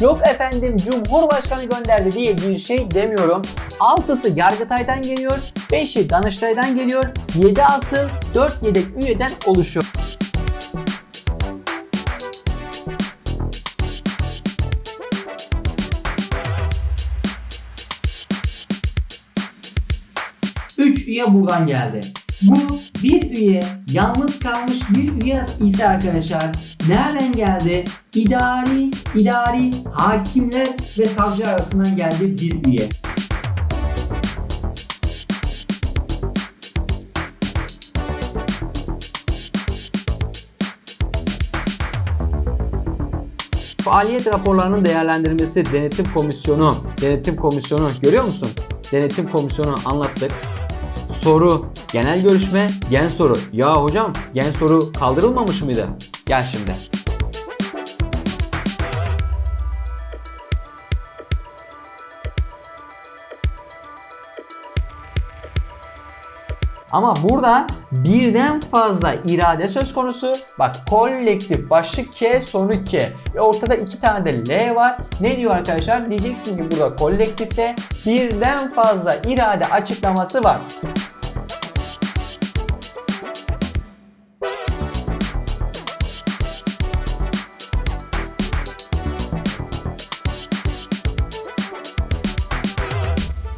Yok efendim Cumhurbaşkanı gönderdi diye bir şey demiyorum. 6'sı Yargıtay'dan geliyor, 5'i Danıştay'dan geliyor, 7 asıl 4 yedek üyeden oluşuyor. Üye buradan geldi. Bu bir üye, yalnız kalmış bir üye ise arkadaşlar nereden geldi? İdari, idari hakimler ve savcı arasından geldi bir üye. Faaliyet raporlarının değerlendirmesi denetim komisyonu. Denetim komisyonu görüyor musun? Denetim komisyonu anlattık. Soru, genel görüşme, gen soru. Ya hocam gen soru kaldırılmamış mıydı? Gel şimdi. Ama burada birden fazla irade söz konusu. Bak kolektif başlık K sonu K. Ve ortada iki tane de L var. Ne diyor arkadaşlar? Diyeceksin ki burada kolektifte birden fazla irade açıklaması var.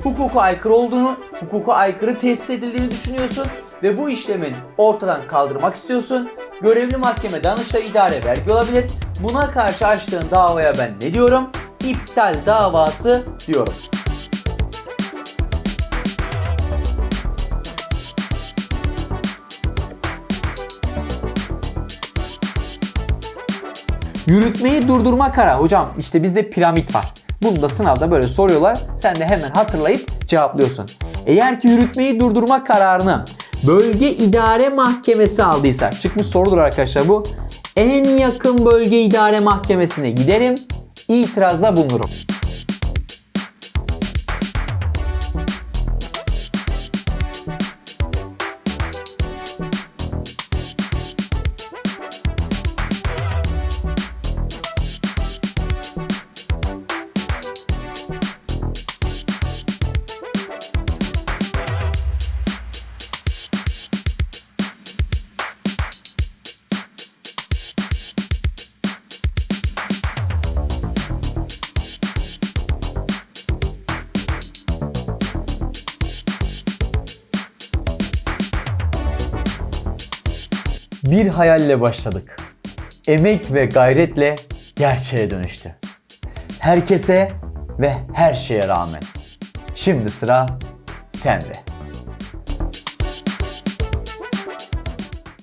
Hukuka aykırı olduğunu, hukuka aykırı tesis edildiğini düşünüyorsun ve bu işlemin ortadan kaldırmak istiyorsun. Görevli mahkeme Danıştay idare vergi olabilir. Buna karşı açtığın davaya ben ne diyorum? İptal davası diyorum. Yürütmeyi durdurma kararı. Hocam işte bizde piramit var. Bunu da sınavda böyle soruyorlar. Sen de hemen hatırlayıp cevaplıyorsun. Eğer ki yürütmeyi durdurma kararını bölge idare mahkemesi aldıysa çıkmış sorudur arkadaşlar bu. En yakın bölge idare mahkemesine giderim. itirazda bulunurum. Bir hayalle başladık. Emek ve gayretle gerçeğe dönüştü. Herkese ve her şeye rağmen. Şimdi sıra sende.